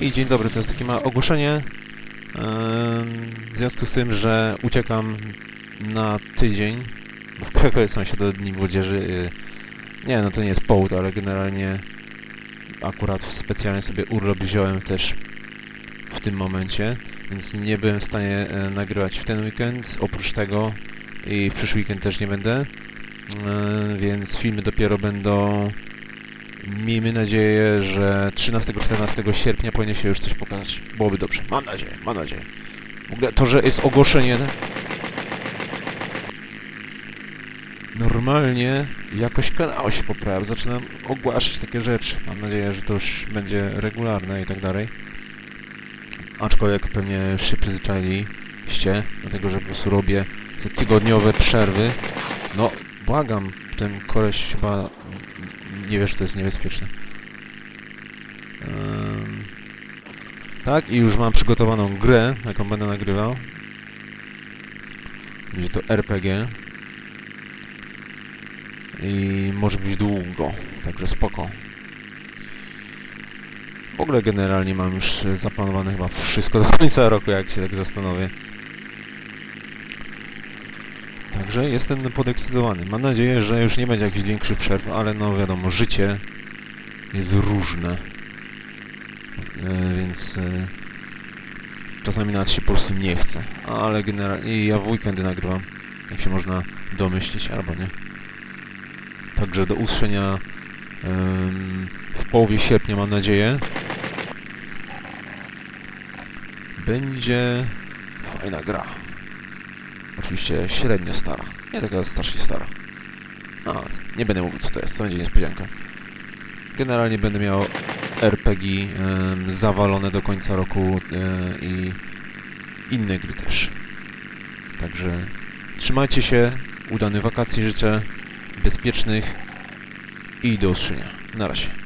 I dzień dobry, to jest takie małe ogłoszenie. W związku z tym, że uciekam na tydzień, bo w Krakowie są Dni Młodzieży. y, Nie, no to nie jest powód, ale generalnie akurat specjalnie sobie urlop wziąłem też w tym momencie, więc nie byłem w stanie e, nagrywać w ten weekend. Oprócz tego i w przyszły weekend też nie będę, E, więc filmy dopiero będą Miejmy nadzieję, że 13-14 sierpnia powinien się już coś pokazać. Byłoby dobrze. Mam nadzieję, mam nadzieję. W ogóle to, że jest ogłoszenie... Normalnie jakoś kanał się poprawia. Zaczynam ogłaszać takie rzeczy. Mam nadzieję, że to już będzie regularne i tak dalej. Aczkolwiek pewnie już się przyzwyczailiście do tego, że po prostu robię te tygodniowe przerwy. No, błagam, ten koleś chyba nie wiesz, że to jest niebezpieczne. Em, tak, i już mam przygotowaną grę, jaką będę nagrywał. Będzie to RPG. I może być długo, także spoko. W ogóle generalnie mam już zaplanowane chyba wszystko do końca roku, jak się tak zastanowię. Także jestem podekscytowany. Mam nadzieję, że już nie będzie jakichś większych przerw, ale no wiadomo, życie jest różne. E, więc e, czasami nawet się po prostu nie chce. Ale generalnie ja w weekendy nagrywam, jak się można domyślić, albo nie. Także do usłyszenia w połowie sierpnia, mam nadzieję. Będzie fajna gra. Oczywiście średnio stara. Nie taka strasznie stara. No, nie będę mówił co to jest, to będzie niespodzianka. Generalnie będę miał RPG zawalone do końca roku e, i inne gry też. Także trzymajcie się, udanych wakacji życzę, bezpiecznych i do usłyszenia. Na razie.